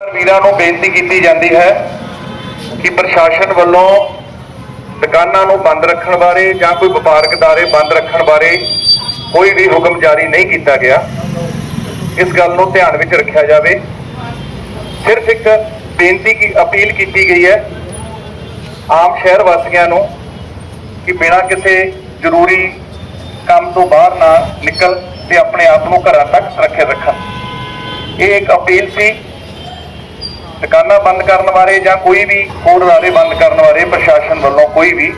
ਵੀਰਾਂ ਨੂੰ ਬੇਨਤੀ ਕੀਤੀ ਜਾਂਦੀ ਹੈ ਕਿ ਪ੍ਰਸ਼ਾਸਨ ਵੱਲੋਂ ਦੁਕਾਨਾਂ ਨੂੰ ਬੰਦ ਰੱਖਣ ਬਾਰੇ ਜਾਂ ਕੋਈ ਵਪਾਰਕ ਦਾਰੇ ਬੰਦ ਰੱਖਣ ਬਾਰੇ ਕੋਈ ਵੀ ਹੁਕਮ ਜਾਰੀ ਨਹੀਂ ਕੀਤਾ ਗਿਆ। ਇਸ ਗੱਲ ਨੂੰ ਧਿਆਨ ਵਿੱਚ ਰੱਖਿਆ ਜਾਵੇ। ਸਿਰਫ ਇੱਕ ਬੇਨਤੀ ਕੀ ਅਪੀਲ ਕੀਤੀ ਗਈ ਹੈ ਆਮ ਸ਼ਹਿਰ ਵਾਸੀਆਂ ਨੂੰ ਕਿ ਬਿਨਾਂ ਕਿਸੇ ਜ਼ਰੂਰੀ ਕੰਮ ਤੋਂ ਬਾਹਰ ਨਾ ਨਿਕਲ ਤੇ ਆਪਣੇ ਆਪ ਨੂੰ ਘਰਾਂ ਤੱਕ ਸੁਰੱਖਿਅਤ ਰੱਖਣ। ਇਹ ਇੱਕ ਅਪੀਲ ਸੀ। ਦੁਕਾਨਾਂ ਬੰਦ ਕਰਨ ਬਾਰੇ ਜਾਂ ਕੋਈ ਵੀ ਹੋਰ ਅਦਾਰੇ ਬੰਦ ਕਰਨ ਬਾਰੇ ਪ੍ਰਸ਼ਾਸਨ ਵੱਲੋਂ ਕੋਈ ਵੀ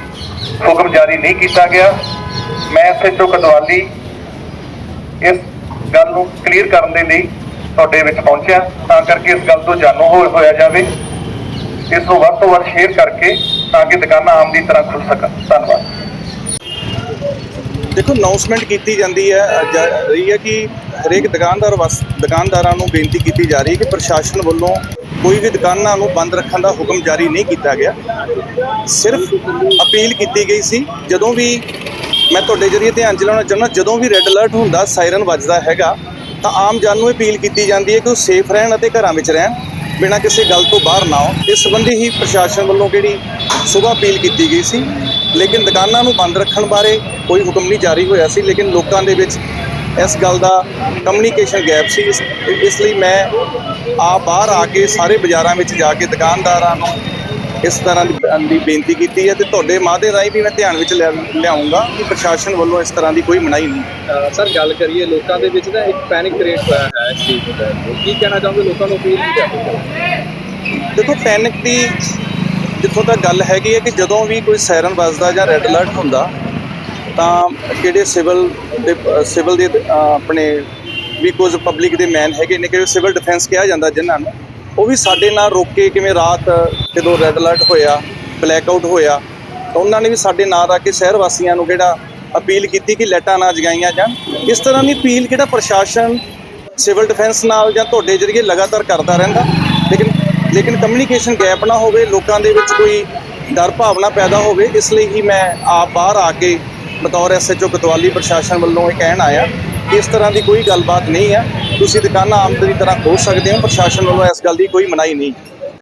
ਹੁਕਮ ਜਾਰੀ ਨਹੀਂ ਕੀਤਾ ਗਿਆ। ਮੈਂ ਇੱਥੇ ਤੋਂ ਕਦਵਾਲੀ ਇਸ ਗੱਲ ਨੂੰ ਕਲੀਅਰ ਕਰਨ ਦੇ ਲਈ ਤੁਹਾਡੇ ਵਿੱਚ ਪਹੁੰਚਿਆ। ਤਾਂ ਕਰਕੇ ਇਸ ਗੱਲ ਤੋਂ ਜਾਣੂ ਹੋਇਆ ਜਾਵੇ। ਇਸ ਨੂੰ ਵੱਧ ਤੋਂ ਵੱਧ ਸ਼ੇਅਰ ਕਰਕੇ ਤਾਂ ਕਿ ਦੁਕਾਨਾਂ ਆਮ ਦੀ ਤਰ੍ਹਾਂ ਖੁੱਲ ਸਕਣ। ਧੰਨਵਾਦ। ਦੇਖੋ ਅਨਾਉਂਸਮੈਂਟ ਕੀਤੀ ਜਾਂਦੀ ਹੈ ਰਹੀ ਹੈ ਕਿ ਹਰੇਕ ਦੁਕਾਨਦਾਰ ਵਸ ਦੁਕਾਨਦਾਰਾਂ ਨੂੰ ਬੇਨਤੀ ਕੀਤੀ ਜਾ ਰਹੀ ਹੈ ਕਿ ਪ੍ਰਸ਼ਾਸਨ ਵੱਲੋਂ ਕੋਈ ਵੀ ਦੁਕਾਨਾਂ ਨੂੰ ਬੰਦ ਰੱਖਣ ਦਾ ਹੁਕਮ ਜਾਰੀ ਨਹੀਂ ਕੀਤਾ ਗਿਆ। ਸਿਰਫ ਅਪੀਲ ਕੀਤੀ ਗਈ ਸੀ, ਜਦੋਂ ਵੀ ਮੈਂ ਤੁਹਾਡੇ ਜਰੀਏ ਧਿਆਨ ਚ ਲਾਉਣਾ ਚਾਹੁੰਦਾ, ਜਦੋਂ ਵੀ ਰੈੱਡ ਅਲਰਟ ਹੁੰਦਾ ਸਾਇਰਨ ਵੱਜਦਾ ਹੈਗਾ, ਤਾਂ ਆਮ ਜਨ ਨੂੰ ਅਪੀਲ ਕੀਤੀ ਜਾਂਦੀ ਹੈ ਕਿ ਉਹ ਸੇਫ ਰਹਿਣ ਅਤੇ ਘਰਾਂ ਵਿੱਚ ਰਹਿਣ, ਬਿਨਾਂ ਕਿਸੇ ਗੱਲ ਤੋਂ ਬਾਹਰ ਨਾ ਆਉਣ। ਇਸ ਸੰਬੰਧੀ ਹੀ ਪ੍ਰਸ਼ਾਸਨ ਵੱਲੋਂ ਜਿਹੜੀ ਸੁਬਾਹ ਅਪੀਲ ਕੀਤੀ ਗਈ ਸੀ, ਲੇਕਿਨ ਦੁਕਾਨਾਂ ਨੂੰ ਬੰਦ ਰੱਖਣ ਬਾਰੇ ਕੋਈ ਹੁਕਮ ਨਹੀਂ ਜਾਰੀ ਹੋਇਆ ਸੀ, ਲੇਕਿਨ ਲੋਕਾਂ ਦੇ ਵਿੱਚ ਇਸ ਗੱਲ ਦਾ ਕਮਿਊਨੀਕੇਸ਼ਨ ਗੈਪ ਸੀ। ਇਸ ਲਈ ਮੈਂ ਆ ਬਾਹਰ ਆ ਕੇ ਸਾਰੇ ਬਾਜ਼ਾਰਾਂ ਵਿੱਚ ਜਾ ਕੇ ਦੁਕਾਨਦਾਰਾਂ ਨੂੰ ਇਸ ਤਰ੍ਹਾਂ ਦੀ ਬੇਨਤੀ ਕੀਤੀ ਹੈ ਤੇ ਤੁਹਾਡੇ ਮਾਧਿਅਮ ਰਾਹੀਂ ਵੀ ਮੈਂ ਧਿਆਨ ਵਿੱਚ ਲਿਆ- ਲਿਆਉਂਗਾ ਕਿ ਪ੍ਰਸ਼ਾਸਨ ਵੱਲੋਂ ਇਸ ਤਰ੍ਹਾਂ ਦੀ ਕੋਈ ਮਨਾਹੀ ਨਹੀਂ। ਸਰ ਗੱਲ ਕਰੀਏ ਲੋਕਾਂ ਦੇ ਵਿੱਚ ਨਾ ਇੱਕ ਪੈਨਿਕ ਕ੍ਰੀਏਟ ਹੋਇਆ ਹੈ ਇਸ ਚੀਜ਼ ਦਾ ਕੀ। ਕਹਿਣਾ ਚਾਹੋਗੇ? ਲੋਕਾਂ ਨੂੰ ਅਪੀਲ ਕੀ ਕਰਦੇ ਦੇਖੋ ਪੈਨਿਕ ਦੀ ਜਿੱਥੋਂ ਤੱਕ ਗੱਲ ਹੈਗੀ ਹੈ ਕਿ ਜਦੋਂ ਵੀ ਕੋਈ ਸਾਇਰਨ ਵੱਜਦਾ ਜਾਂ ਰੈੱਡ ਅਲਰਟ ਹੁੰਦਾ ਤਾਂ ਕਿਹੜੇ ਸਿਵਲ ਦੇ ਸਿਵਲ ਦੇ ਆਪਣੇ ਵੀ ਕੁਝ ਪਬਲਿਕ ਦੇ ਮੈਨ ਹੈਗੇ ਨੇ ਕਿ ਸਿਵਲ ਡਿਫੈਂਸ ਕਿਹਾ ਜਾਂਦਾ ਜਿਨ੍ਹਾਂ ਨੂੰ, ਉਹ ਵੀ ਸਾਡੇ ਨਾਲ ਰੋਕ ਕੇ ਕਿਵੇਂ ਰਾਤ ਜਦੋਂ ਰੈੱਡ ਅਲਰਟ ਹੋਇਆ ਬਲੈਕ ਆਊਟ ਹੋਇਆ, ਤਾਂ ਉਹਨਾਂ ਨੇ ਵੀ ਸਾਡੇ ਨਾਲ ਆ ਕੇ ਸ਼ਹਿਰ ਵਾਸੀਆਂ ਨੂੰ ਕਿਹੜਾ ਅਪੀਲ ਕੀਤੀ ਕਿ ਲੈਟਾਂ ਨਾ ਜਗਾਈਆਂ ਜਾਣ। ਇਸ ਤਰ੍ਹਾਂ ਦੀ ਅਪੀਲ ਕਿਹੜਾ ਪ੍ਰਸ਼ਾਸਨ, ਸਿਵਲ ਡਿਫੈਂਸ ਨਾਲ ਜਾਂ ਤੁਹਾਡੇ ਜਰੀਏ ਲਗਾਤਾਰ ਕਰਦਾ ਰਹਿੰਦਾ। ਲੇਕਿਨ ਲੇਕਿਨ ਕਮਿਊਨੀਕੇਸ਼ਨ ਗੈਪ ਨਾ ਹੋਵੇ, ਲੋਕਾਂ ਦੇ ਵਿੱਚ ਕੋਈ ਡਰ ਭਾਵਨਾ ਪੈਦਾ ਹੋਵੇ, ਇਸ ਲਈ ਹੀ ਮੈਂ ਆਪ ਬਾਹਰ ਆ ਕੇ ਬਤੌਰ ਐਸਐਚਓ ਕਤਵਾਲੀ ਪ੍ਰਸ਼ਾਸਨ ਵੱਲੋਂ ਇਹ ਕਹਿਣ ਆਇਆ ਕਿ ਇਸ ਤਰ੍ਹਾਂ ਦੀ ਕੋਈ ਗੱਲਬਾਤ ਨਹੀਂ ਹੈ। ਤੁਸੀਂ ਦੁਕਾਨਾਂ ਆਮ ਦੀ ਤਰ੍ਹਾਂ ਖੋਲ ਸਕਦੇ ਹੋ, ਪ੍ਰਸ਼ਾਸਨ ਵੱਲੋਂ ਇਸ ਗੱਲ ਦੀ ਕੋਈ ਮਨਾਹੀ ਨਹੀਂ।